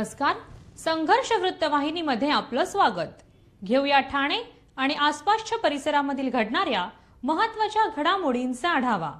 नमस्कार. संघर्ष वृत्तवाहिनीमध्ये आपलं स्वागत. घेऊया ठाणे आणि आसपासच्या परिसरामधील घडणाऱ्या महत्त्वाच्या घडामोडींचा आढावा.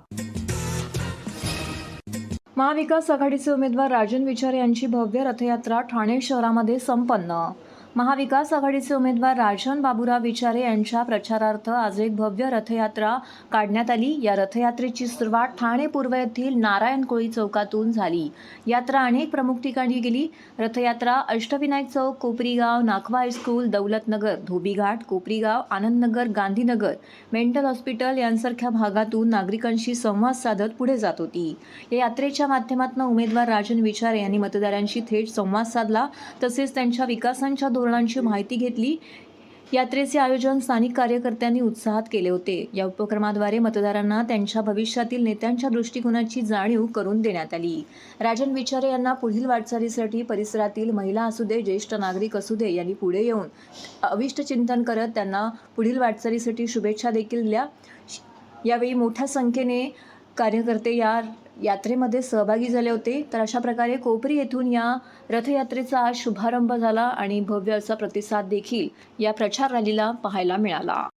महाविकास आघाडीचे उमेदवार राजन विचार यांची भव्य रथयात्रा ठाणे शहरामध्ये संपन्न. महाविकास आघाडीचे उमेदवार राजन बाबुराव विचारे यांच्या प्रचारार्थ आज एक भव्य रथयात्रा काढण्यात आली. या रथयात्रेची सुरुवात ठाणे पूर्व येथील नारायण कोळी चौकातून झाली. यात्रा अनेक प्रमुख ठिकाणी गेली. रथयात्रा अष्टविनायक चौक Koparigaon Nakhwa high school Daulatnagar Dhobighat Koparigaon Anandnagar Gandhinagar mental hospital यांसारख्या भागातून नागरिकांशी संवाद साधत पुढे जात होती. या यात्रेच्या माध्यमातून उमेदवार राजन विचारे यांनी मतदारांशी थेट संवाद साधला. तसेच त्यांच्या विकासांच्या धोरणांची माहिती घेतली. यात्रेचे आयोजन स्थानिक कार्यकर्त्यांनी उत्साहात केले होते. या उपक्रमाद्वारे मतदारांना त्यांच्या भविष्यातील नेत्यांच्या दृष्टिकोनाची जाणीव करून देण्यात आली. राजन विचारे यांना पुढील वाटचालीसाठी परिसरातील महिला असू दे ज्येष्ठ नागरिक असू दे यांनी पुढे येऊन अविष्ट चिंतन करत त्यांना पुढील वाटचालीसाठी शुभेच्छा देखील दिल्या. यावेळी मोठ्या संख्येने कार्यकर्ते या यात्रेमध्ये सहभागी झाले होते. तर अशा प्रकारे कोपरी येथून या रथयात्रेचा आज शुभारंभ झाला आणि भव्य असा प्रतिसाद देखील या प्रचार रॅलीला पाहायला मिळाला.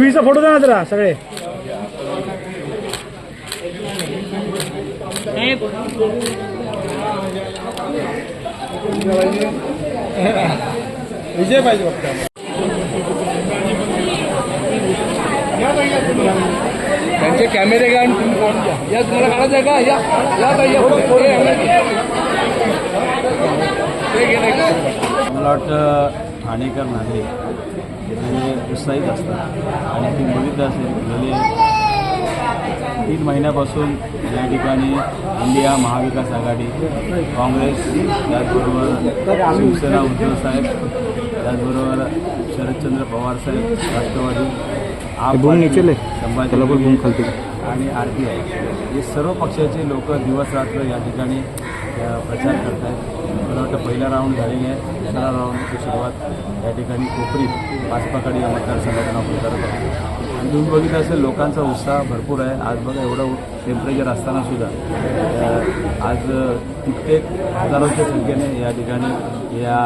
वीचा फोटो द्या ना जरा सगळे. विजय पाहिजे फक्त त्यांचे कॅमेरे घ्या आणि तुम्ही फोन घ्या. या तुम्हाला काढायचं आहे का? या या ताई, या. ते गेले का? मला वाटतं ठाणेकर नागरिक हे उत्साहित असतात. आणि तुम्ही बघितलं असेल गेले तीन महिन्यापासून या ठिकाणी इंडिया महाविकास आघाडी काँग्रेस त्याचबरोबर शिवसेना उद्धव साहेब त्याचबरोबर शरदचंद्र पवार साहेब राष्ट्रवादी आप पार्टी, संभाजी आणि आर पी आय हे सर्व पक्षाचे लोक दिवस रात्र या ठिकाणी प्रचार करत आहेत मला वाटतं पहिला राऊंड झालेली आहे. दुसरा राऊंडची सुरुवात या ठिकाणी कोपरी पाचपाकडे या मतदारसंघाचं आपण करत आहोत आणि तुम्ही बघितलं असेल लोकांचा उत्साह भरपूर आहे. आज बघा एवढं टेम्परेचर असताना सुद्धा अ, आज कित्येक हजारोच्या संख्येने या ठिकाणी या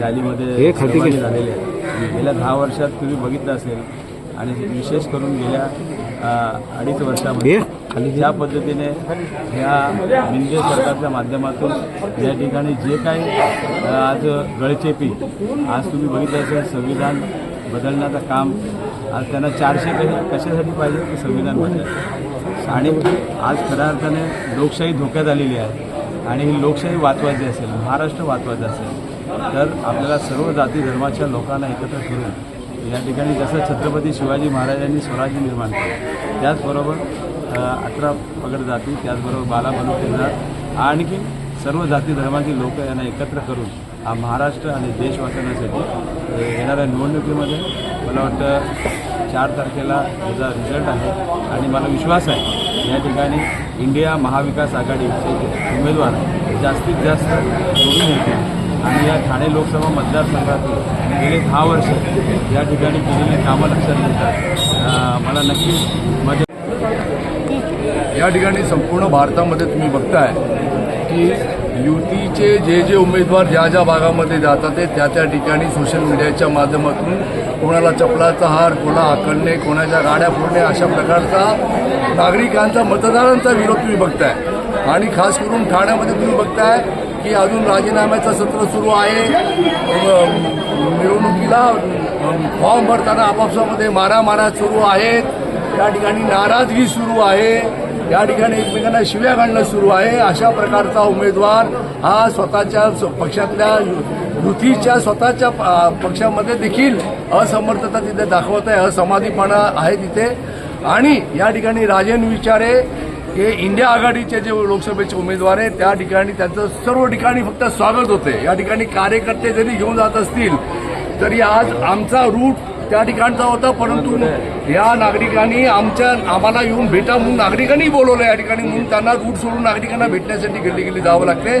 रॅलीमध्ये सहभागी झालेले आहेत. गेल्या दहा वर्षात तुम्ही बघितलं असेल आणि विशेष करून गेल्या अडीच वर्षामध्ये. ज्या पद्धतीने ह्या मिंजे सरकारच्या माध्यमातून या ठिकाणी जे काही आज गळचेपी आज तुम्ही बघितलं असेल संविधान बदलण्याचं काम आज त्यांना चारशे कशा कशासाठी पाहिजे ते संविधान पाहिजे आणि आज खऱ्या अर्थाने लोकशाही धोक्यात आलेली आहे. आणि ही लोकशाही वाचवायची असेल महाराष्ट्र वाचवायचं असेल तर आपल्याला सर्व जाती धर्माच्या लोकांना एकत्र करून या ठिकाणी जसं छत्रपती शिवाजी महाराजांनी स्वराज्य निर्माण केलं त्याचबरोबर अकरा अठरा पगड जाती त्याचबरोबर बाला बलुते जात आणखी सर्व जाती धर्माची लोक यांना एकत्र करून हा महाराष्ट्र आणि देश वाचवण्यासाठी येणाऱ्या निवडणुकीमध्ये मला वाटतं चार तारखेला त्याचा रिझल्ट आहे. आणि मला विश्वास आहे या ठिकाणी इंडिया महाविकास आघाडीचे उमेदवार जास्तीत जास्त निवडून येतील आणि या ठाणे लोकसभा मतदारसंघातून गेले दहा वर्ष या ठिकाणी केलेली कामं लक्षात घेतात. मला नक्कीच मदत या ठिकाणी संपूर्ण भारतामध्ये तुम्ही बघताय की युतीचे जे जे उमेदवार ज्या ज्या भागामध्ये जातात ते त्या त्या ठिकाणी सोशल मीडियाच्या माध्यमातून कोणाला चपलाचा हार कोणा आकडणे कोणाच्या गाड्या फोडणे अशा प्रकारचा नागरिकांचा मतदारांचा विरोध तुम्ही बघताय. आणि खास करून ठाण्यामध्ये तुम्ही बघताय की अजून राजीनाम्याचं सत्र सुरू आहे. निवडणुकीला फॉर्म भरताना आपापसामध्ये मारामारा सुरू आहेत. या ठिकाणी नाराजगी सुरू आहे. या ठिकाणी एकमेकांना शिव्या घालणं सुरू आहे. अशा प्रकारचा उमेदवार हा स्वतःच्या पक्षातल्या युतीच्या स्वतःच्या प- पक्षामध्ये देखील असमर्थता तिथे दाखवत आहे. असमाधीपणा आहे तिथे. आणि या ठिकाणी राजन विचारे हे इंडिया आघाडीचे जे लोकसभेचे उमेदवार आहेत त्या ठिकाणी त्यांचं सर्व ठिकाणी फक्त स्वागत होते या ठिकाणी कार्यकर्ते जरी घेऊन जात असतील तरी आज आमचा रूट त्या ठिकाणचा होता परंतु या नागरिकांनी आमच्या आम्हाला येऊन भेटा म्हणून नागरिकांनी बोलवलं या ठिकाणी म्हणून त्यांना रूट सोडून नागरिकांना भेटण्यासाठी गेली गेली जावं लागते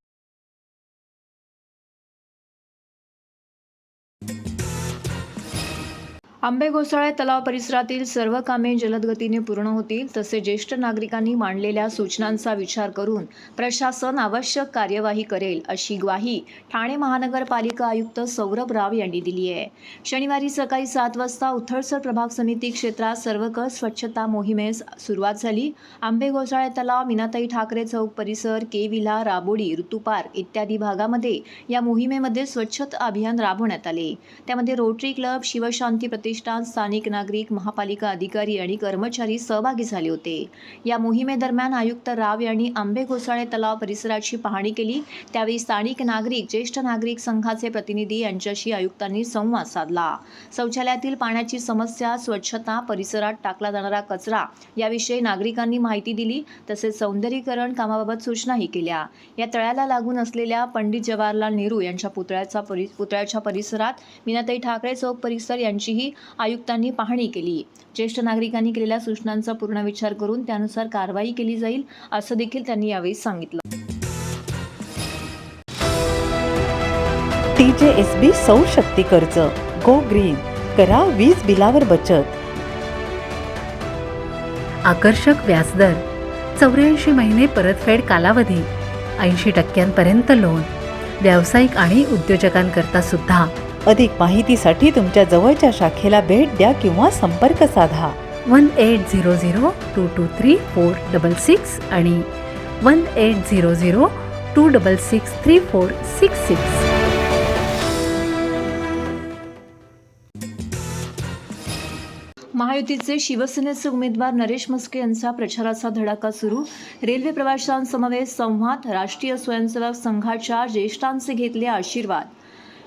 आंबे घोसाळे तलाव परिसरातील सर्व कामे जलद गतीने पूर्ण होतील तसे ज्येष्ठ नागरिकांनी मांडलेल्या सूचनांचा विचार करून प्रशासन आवश्यक कार्यवाही करेल अशी ग्वाही ठाणे महानगरपालिका आयुक्त सौरभ राव यांनी दिली आहे. शनिवारी सकाळी सात वाजता उथळसर प्रभाग समिती क्षेत्रात सर्वकष स्वच्छता मोहिमेस सुरुवात झाली. आंबे घोसाळे तलाव मीनाताई ठाकरे चौक परिसर के विला राबोडी ऋतुपार्क इत्यादी भागामध्ये या मोहिमेमध्ये स्वच्छता अभियान राबवण्यात आले. त्यामध्ये रोटरी क्लब शिवशांती प्रतिष्ठान स्थानिक नागरिक महापालिका अधिकारी आणि कर्मचारी सहभागी झाले होते. या मोहिमेदरम्यान आयुक्त राव यांनी आंबे घोसाळे तलाव परिसराची पाहणी केली. त्यावेळी स्थानिक नागरिक ज्येष्ठ नागरिक संघाचे प्रतिनिधी यांच्याशी आयुक्तांनी संवाद साधला. शौचालयातील पाण्याची समस्या स्वच्छता परिसरात टाकला जाणारा कचरा याविषयी नागरिकांनी माहिती दिली. तसेच सौंदर्यीकरण कामाबाबत सूचनाही केल्या. या तळ्याला लागून असलेल्या पंडित जवाहरलाल नेहरू यांच्या पुतळ्याचा परि पुतळ्याच्या परिसरात मीनाताई ठाकरे चौक परिसर यांचीही आयुक्तांनी पाहणी केली. ज्येष्ठ नागरिकांनी केलेल्या सूचनांचा पूर्ण विचार करून त्यानुसार कारवाई केली जाईल असं देखील त्यांनी यावेळी सांगितलं. बी जे एस बी सौर शक्ती कर्ज गो ग्रीन करा वीज बिलावर बचत. आकर्षक व्याजदर चौऱ्याऐंशी महिने परतफेड कालावधी ऐंशी टक्क्यांपर्यंत लोन व्यावसायिक आणि उद्योजकांकरता सुद्धा अधिक माहितीसाठी तुमच्या जवळच्या शाखेला भेट द्या किंवा संपर्क साधा. One eight zero zero two two three four double six आणि one eight zero zero two double six three four six six महायुतीचे शिवसेनेचे उमेदवार नरेश म्हस्के यांचा प्रचाराचा धडाका सुरू. रेल्वे प्रवाशांसमवेत संवाद राष्ट्रीय स्वयंसेवक संघाच्या ज्येष्ठांचे घेतले आशीर्वाद.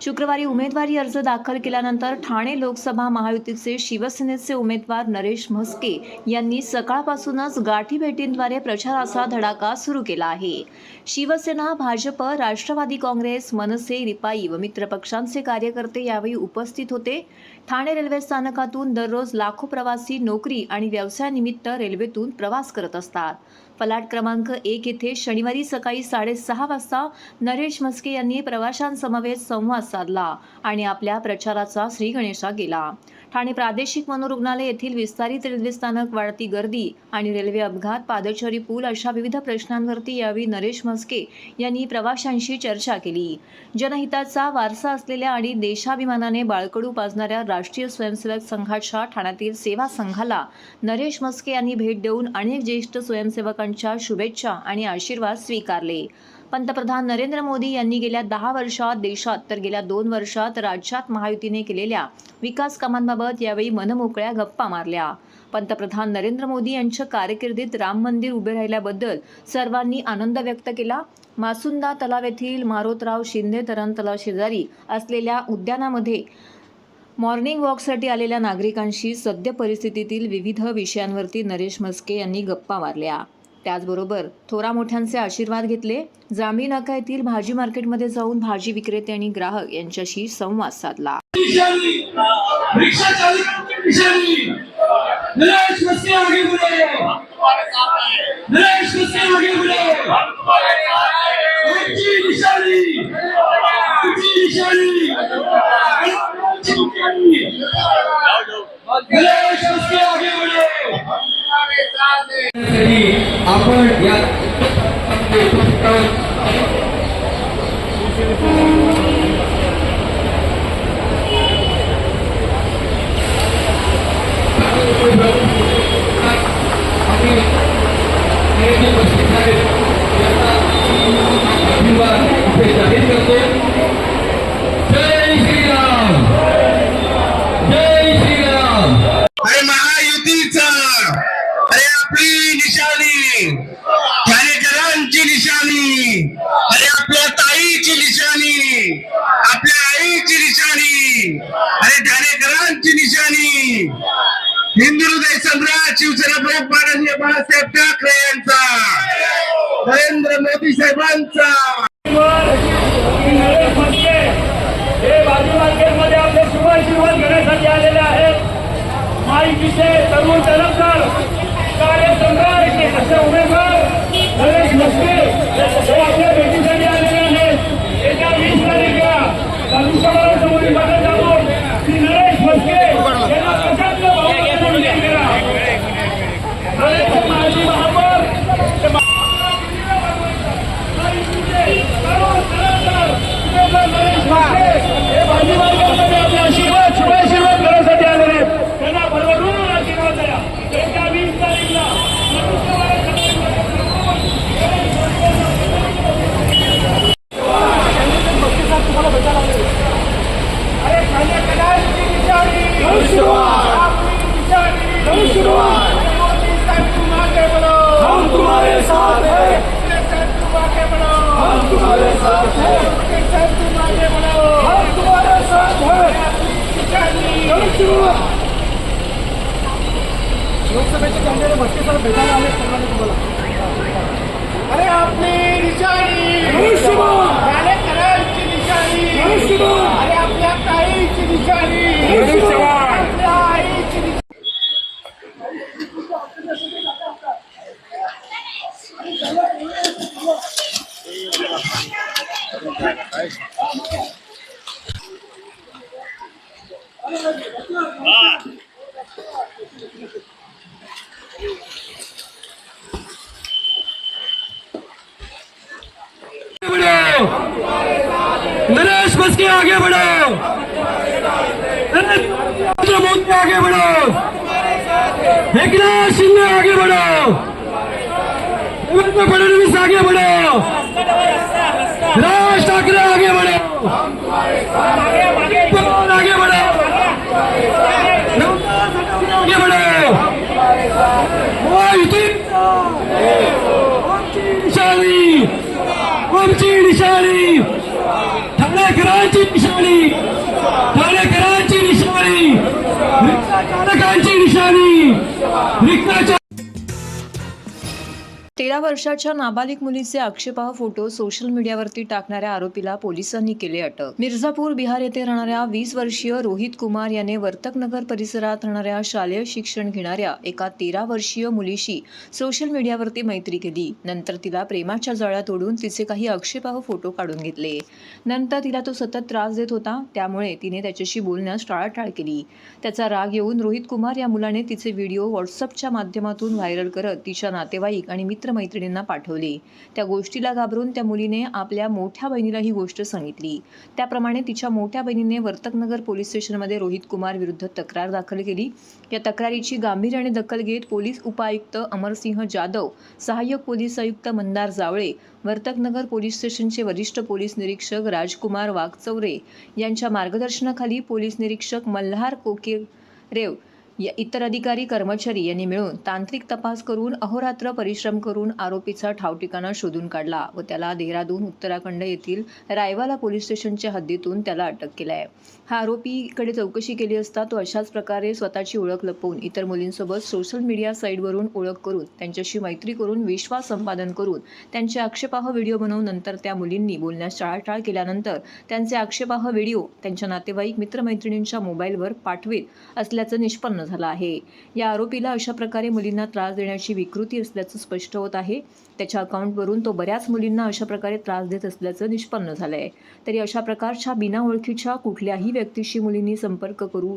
शुक्रवारी उमेदवारी अर्ज दाखल केल्यानंतर ठाणे लोकसभा महायुतीचे शिवसेनेचे उमेदवार नरेश म्हस्के यांनी सकाळपासूनच गाठीभेटींद्वारे प्रचाराचा धडाका सुरू केला आहे. शिवसेना भाजप राष्ट्रवादी काँग्रेस मनसे रिपाई व मित्रपक्षांचे कार्यकर्ते यावेळी उपस्थित होते. ठाणे रेल्वे स्थानकातून दररोज लाखो प्रवासी नोकरी आणि व्यवसायानिमित्त रेल्वेतून प्रवास करत असतात. फलाट क्रमांक एक येथे शनिवारी सकाळी साडेसहा वाजता नरेश म्हस्के यांनी प्रवाशांसमवेत संवाद साधला आणि आपल्या प्रचाराचा श्रीगणेशा गेला. ठाणे प्रादेशिक मनोरुग्णालय येथील विस्तारित रेल्वे स्थानक वाढती गर्दी आणि रेल्वे अपघात पादचारी पूल अशा विविध प्रश्नांवरती यावेळी नरेश म्हस्के यांनी प्रवाशांशी चर्चा केली. जनहिताचा वारसा असलेल्या आणि देशाभिमानाने बाळकडू पाजणाऱ्या राष्ट्रीय स्वयंसेवक संघाच्या ठाण्यातील सेवा संघाला नरेश म्हस्के यांनी भेट देऊन अनेक ज्येष्ठ स्वयंसेवकांच्या शुभेच्छा आणि आशीर्वाद स्वीकारले. पंतप्रधान नरेंद्र मोदी यांनी गेल्या दहा वर्षात देशात तर गेल्या दोन वर्षात राज्यात महायुतीने केलेल्या विकास कामांबाबत यावेळी मनमोकळ्या गप्पा मारल्या. पंतप्रधान नरेंद्र मोदी यांच्या कारकिर्दीत राम मंदिर उभे राहिल्याबद्दल सर्वांनी आनंद व्यक्त केला. मासुंदा तलाव येथील मारोतराव शिंदे तरण तलाव शेजारी असलेल्या उद्यानामध्ये मॉर्निंग वॉकसाठी आलेल्या नागरिकांशी सद्य परिस्थितीतील विविध विषयांवरती नरेश म्हस्के यांनी गप्पा मारल्या. त्याचबरोबर थोरा मोठ्यांचे आशीर्वाद घेतले जांभी नाका येथील भाजी मार्केटमध्ये जाऊन भाजी विक्रेते आणि ग्राहक यांच्याशी संवाद साधला. आपण या जाहीर करतो निशाणी. ठाणेकरांची निशाणी. अरे आपल्या ताईची निशाणी. आपल्या आईची निशाणी. अरे ठाणेकरांची निशाणी. हिंदू हृदय सम्राट शिवसेना प्रमुख माननीय बाळासाहेब ठाकरे यांचा. नरेंद्र मोदी साहेबांचा. नरेश म्हस्के हे भाजी मार्केटमध्ये आपले शुभाशीर्वाद घेण्यासाठी आलेले आहेत. माहितीचे तरुण तलबदार कार्यसम्राट असे उमेदवार नरेश म्हस्के हे आपल्या भेटीसाठी आलेले आहेत येत्या वीस तारखेला धनुष्यबाणासमोरमध्ये जाऊन श्री नरेश म्हस्के यांना प्रचंड बहुमताने विजयी करा. नरेश माजी महापौर ते आशीर्वाद शुभाशीर्वाद करण्यासाठी आलेले आहेत. त्यांना भरभरून आशीर्वाद द्या येत्या वीस तारीखला अरे खाल्या कलाची निशाणी आपली निशाणी मोदी साहेब तुम आगे बढ़ो हम तुम्हारे साथ हैं साहेब तुम आगे बढ़ो हम तुम्हारे साथ हैं साहेब तुम आगे बढ़ो हम तुम्हारे साथ हैं लोकसभेचे कॅन्डिडेट भट्टे सर भेटायला आले सर्वांनी तुम्हाला अरे आपली निशाणी ठाणेकरांची निशाणी अरे आपल्या ताईची निशाणी आपल्या आईची निशाणी बढ़ो नरेश बस के आगे बढ़ो नरेंद्र मोदी आगे बढ़ो एकनाथ शिंदे आगे बढ़ो देवेंद्र फडणवीस आगे बढ़ो राज ठाकरे आगे बढ़ो पवार आगे बढ़ो नवनाथ खडसे आगे बढ़ो महायुती आमची निशाणी आमची निशाणी ठाणेकरांची निशाणी ठाणेकरांची निशाणी रिक्षा निशाणी रिक्षाच्या तेरा वर्षाच्या नाबालिक मुलीचे आक्षेपाह फोटो सोशल मीडियावरती टाकणाऱ्या आरोपीला पोलिसांनी केले अटक. मिर्झापूर बिहार येथे राहणाऱ्या वीस वर्षीय रोहित कुमार याने वर्तकनगर परिसरात राहणाऱ्या शालेय शिक्षण घेणाऱ्या एका तेरा वर्षीय मुलीशी सोशल मीडियावरती मैत्री केली. नंतर तिला प्रेमाच्या जाळ्यात ओढून तिचे काही आक्षेपाह फोटो काढून घेतले. नंतर तिला तो सतत त्रास देत होता त्यामुळे तिने त्याच्याशी बोलण्यास टाळाटाळ केली. त्याचा राग येऊन रोहित कुमार या मुलाने तिचे व्हिडिओ व्हॉट्सअपच्या माध्यमातून व्हायरल करत तिच्या नातेवाईक आणि मित्रमैत्रिणींना पाठवले. त्या गोष्टीला घाबरून त्या मुलीने आपल्या मोठ्या बहिणीला ही गोष्ट सांगितली. त्याप्रमाणे तिच्या मोठ्या बहिणीने वर्तकनगर पोलीस स्टेशनमध्ये रोहित कुमार विरुद्ध तक्रार दाखल केली. या तक्रारीची गांभीर्याने दखल घेत पोलीस उपायुक्त अमरसिंह जाधव सहाय्यक पोलीस आयुक्त मंदार जावळे वर्तकनगर पोलीस स्टेशनचे वरिष्ठ पोलीस निरीक्षक राजकुमार वाघचौरे यांच्या मार्गदर्शनाखाली पोलीस निरीक्षक मल्हार कोकेरेव या इतर अधिकारी कर्मचारी यांनी मिळून तांत्रिक तपास करून अहोरात्र परिश्रम करून आरोपीचा ठावठिकाणा शोधून काढला व त्याला देहरादून उत्तराखंड येथील रायवाला पोलीस स्टेशनच्या हद्दीतून त्याला अटक केला आहे हा आरोपीकडे चौकशी केली असता तो अशाच प्रकारे स्वतःची ओळख लपवून इतर मुलींसोबत सोशल मीडिया साईटवरून ओळख करून त्यांच्याशी मैत्री करून विश्वास संपादन करून त्यांचे आक्षेपाह व्हिडिओ बनवून नंतर त्या मुलींनी बोलण्यास टाळाटाळ केल्यानंतर त्यांचे आक्षेपाह व्हिडिओ त्यांच्या नातेवाईक मित्रमैत्रिणींच्या मोबाईलवर पाठवित असल्याचं निष्पन्न झालं आहे. या आरोपीला अशा प्रकारे मुलींना त्रास देण्याची विकृती असल्याचं स्पष्ट होत आहे. त्याच्या अकाउंटवरून तो बऱ्याच मुलींना अशा प्रकारे त्रास देत असल्याचं निष्पन्न झालं आहे तरी अशा प्रकारच्या बिना ओळखीच्या कुठल्याही व्यक्तीशी मुलींनी संपर्क करू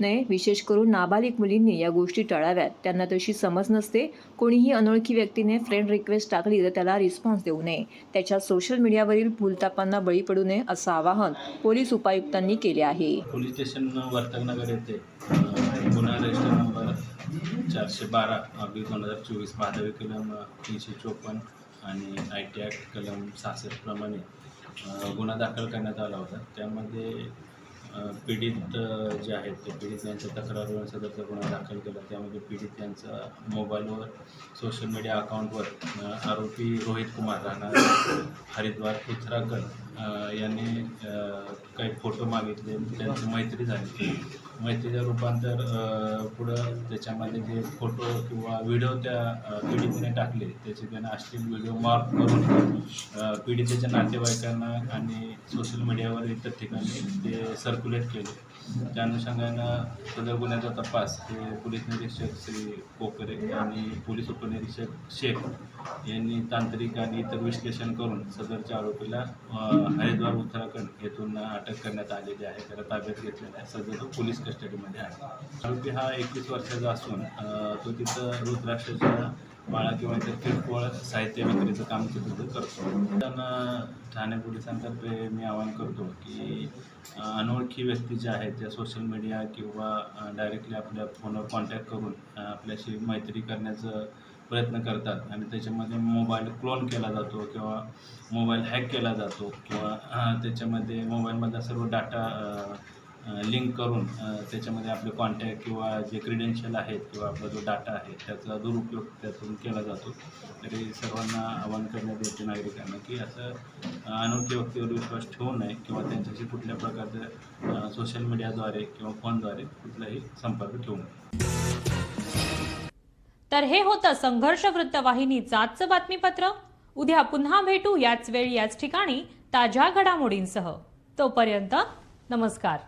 नये विशेष करून नाबालिक मुलींनी या गोष्टी टाळाव्यात. त्यांना तशी समज नसते. कोणीही अनोळखी व्यक्तीने फ्रेंड रिक्वेस्ट टाकली तर त्याला रिस्पॉन्स देऊ नये. त्याच्या सोशल मीडियावरील भूलतापांना बळी पडू नये असं आवाहन पोलीस उपायुक्तांनी केले आहे. पोलीस स्टेशन वर्तकनगर येथे गुन्हा रजिस्टर नंबर चारशे बारा अब्लिक दोन हजार चोवीस भादवी कलम तीनशे चोपन्न आणि आय टी ॲक्ट कलम सहासष्टप्रमाणे गुन्हा दाखल करण्यात आला होता. त्यामध्ये पीडित जे आहेत ते पीडित यांच्या तक्रारीवर सदरचा गुन्हा दाखल केला. त्यामध्ये पीडित यांचा मोबाईलवर सोशल मीडिया अकाउंटवर आरोपी रोहित कुमार राहणार हरिद्वार उत्तराखंड यांनी काही फोटो मागितले त्यांची मैत्री झाली. मैत्रीचं रूपांतर पुढं त्याच्यामध्ये जे फोटो किंवा व्हिडिओ त्या पीडितीने टाकले त्याचे त्यांना अश्लील व्हिडिओ मार्क करून पीडितेच्या नातेवाईकांना आणि सोशल मीडियावर इतर ठिकाणी ते सर्क्युलेट केले. त्या अनुषंगानं सदर गुन्ह्याचा तपास हे पोलीस निरीक्षक श्री कोकरे आणि पोलीस उपनिरीक्षक शेख यांनी तांत्रिक आणि इतर विश्लेषण करून सदरच्या आरोपीला हरिद्वार उत्तराखंड येथून अटक करण्यात आलेली आहे. त्याला ताब्यात घेतलेला आहे. सदर तो पोलीस कस्टडीमध्ये आहे. आरोपी हा एकवीस वर्षाचा असून तो तिथं रुद्राक्षच्या माळा किंवा त्या किरकोळ साहित्य विक्रीचं काम तिथं करतो. त्यांना ठाणे पोलिसांतर्फे मी आवाहन करतो की अनोळखी व्यक्ती ज्या आहेत त्या सोशल मीडिया किंवा डायरेक्टली आपल्या फोनवर कॉन्टॅक्ट करून आपल्याशी मैत्री करण्याचं प्रयत्न करतात. आणि त्याच्यामध्ये मोबाईल क्लोन केला जातो किंवा मोबाईल हॅक केला जातो किंवा त्याच्यामध्ये मोबाईलमधला सर्व डाटा लिंक करून त्याच्यामध्ये आपले कॉन्टॅक्ट किंवा जे क्रिडेन्शियल आहेत किंवा आपला जो डाटा आहे त्याचा दुरुपयोग त्यातून केला जातो. तरी सर्वांना आवाहन करण्यात येते नागरिकांना की असं अ, अनोळखी व्यक्तीवर विश्वास ठेवू नये किंवा त्यांच्याशी कुठल्या प्रकारचं सोशल मीडियाद्वारे किंवा फोनद्वारे कुठलाही संपर्क ठेवू नये. तर हे होतं संघर्ष वृत्तवाहिनीचं आजचं बातमीपत्र. उद्या पुन्हा भेटू याच वेळी याच ठिकाणी ताज्या घडामोडींसह. तोपर्यंत नमस्कार.